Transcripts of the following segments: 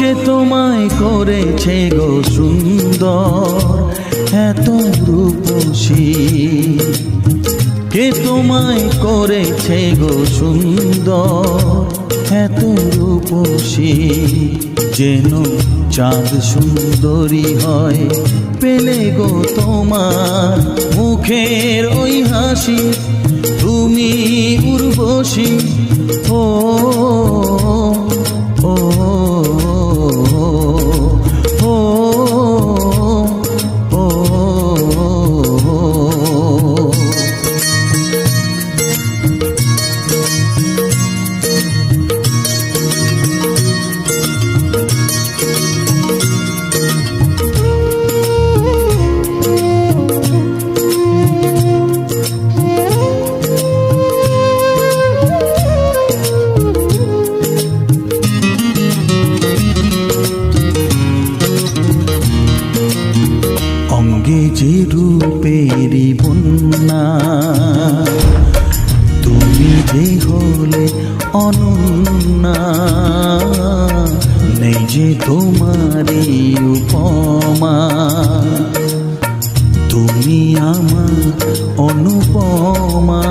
কে তোমায় করেছে গো সুন্দর? এত রূপসী। কে তোমায় করেছে গো সুন্দর? এত রূপসী। যেন চাঁদ সুন্দরী হয়, পেলে গো তোমার মুখের ওই হাসি। তুমি উর্বশী, ও ও রূপেরই বন্যা। তুমি যে হলে অনন্যা। নেই যে তোমারই উপমা। তুমি আমার অনুপমা।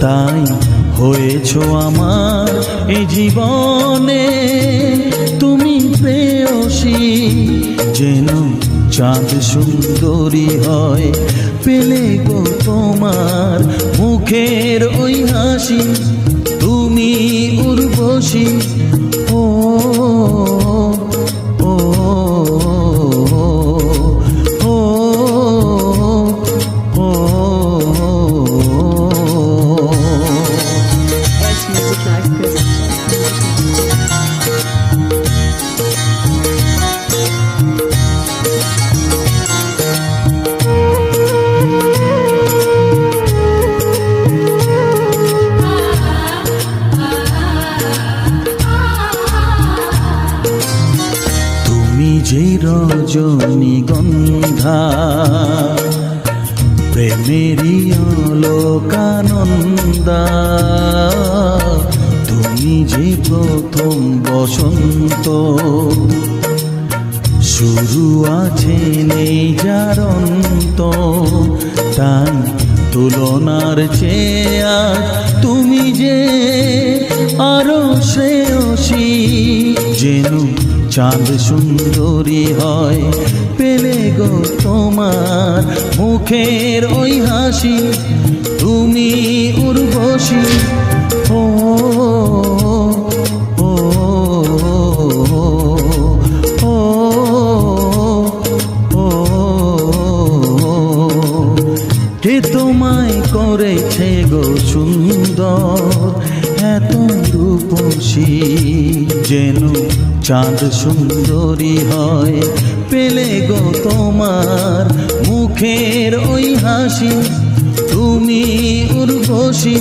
তাই হয়েছ আমার এ জীবনে। তুমি প্রেয়সী, যেন চাঁদ সুন্দরী হয় পেলে গো তোমার মুখের ওই হাসি তুমি উর্বশী যে রজনীগন্ধা প্রেমেরই লোকানন্দা তুমি যে প্রথম বসন্ত, শুরু আছে নেই যারন্ত তাই তুলনার চেয়ে চাঁদ সুন্দরী হয় পেলে গো তোমার মুখের ওই হাসি, তুমি উর্বশী। ও কে তোমায় করেছে গো সুন্দর, এত রূপসী যেন চাঁদ সুন্দরী হয় পেলে গো তোমার মুখের ওই হাসি তুমি উর্বশী।